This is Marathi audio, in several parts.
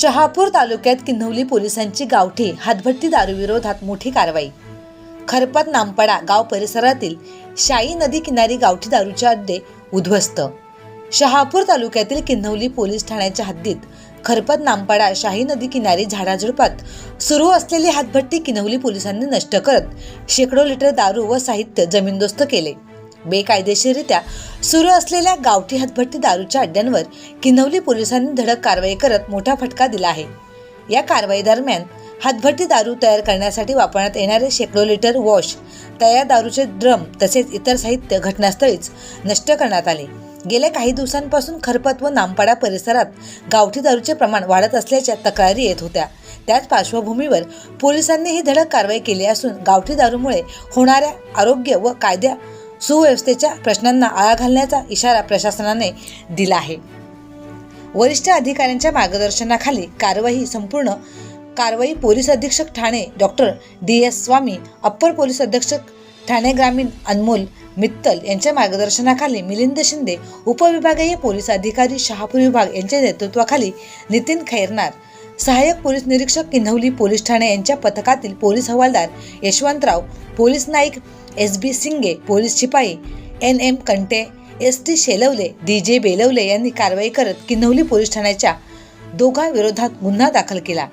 शहापूर तालुक्यात किन्हवली पोलिसांची गावठी हातभट्टी दारूविरोधात मोठी कारवाई. खरपत नामपडा गाव परिसरातील शाई नदी किनारी गावठी दारूचे अड्डे उद्ध्वस्त. शहापूर तालुक्यातील किन्हवली पोलीस ठाण्याच्या हद्दीत खरपत नामपाडा शाही नदी किनारी झाडाझुडपात सुरू असलेली हातभट्टी किन्हवली पोलिसांनी नष्ट करत शेकडो लिटर दारू व साहित्य जमीनदोस्त केले. बेकायदेशीररित्या सुरू असलेल्या गावठी हातभट्टी दारूच्या अड्ड्यांवर किन्हवली पोलिसांनी धडक कारवाई करत मोठा फटका दिला आहे. या कारवाई दरम्यान हातभट्टी दारू तयार करण्यासाठी वापरण्यात येणारे शेकडो लिटर वॉश तयार दारूचे ड्रम तसेच इतर साहित्य घटनास्थळीच नष्ट करण्यात आले. गेल्या काही दिवसांपासून खरपत व नामपाडा परिसरात गावठी दारूचे प्रमाण वाढत असल्याच्या तक्रारी येत होत्या. त्याच पार्श्वभूमीवर पोलिसांनी ही धडक कारवाई केली असून गावठी दारूमुळे होणाऱ्या आरोग्य व कायद्या सुव्यवस्थेच्या प्रश्नांना आळा घालण्याचा इशारा प्रशासनाने दिला आहे. वरिष्ठ अधिकाऱ्यांच्या मार्गदर्शनाखाली कारवाई संपूर्ण कारवाई पोलीस अधीक्षक Thane doctor D. S Swami upper police अधीक्षक ठाणे ग्रामीण अनमोल मित्तल यांच्या मार्गदर्शनाखाली मिलिंद शिंदे उपविभागीय पोलीस अधिकारी शहापूर विभाग यांच्या नेतृत्वाखाली नितीन खैरनार सहाय्यक पोलीस निरीक्षक किन्हवली पोलीस ठाणे यांच्या पथकातील पोलीस हवालदार Yashwantrao police Naik S B Singe police शिपाई N M Kante S T Shelwale D J Belwale यांनी कारवाई करत किन्हवली पोलीस ठाण्याच्या दोघांविरोधात गुन्हा दाखल केला.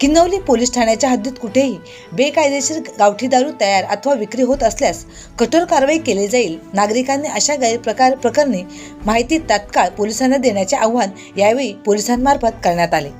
किन्नवली पोलीस ठाण्याच्या हद्दीत कुठेही बेकायदेशीर गावठी दारू तयार अथवा विक्री होत असल्यास कठोर कारवाई केली जाईल. नागरिकांनी अशा गैरप्रकार प्रकरणी माहिती तात्काळ पोलिसांना देण्याचे आवाहन यावेळी पोलिसांमार्फत करण्यात आले.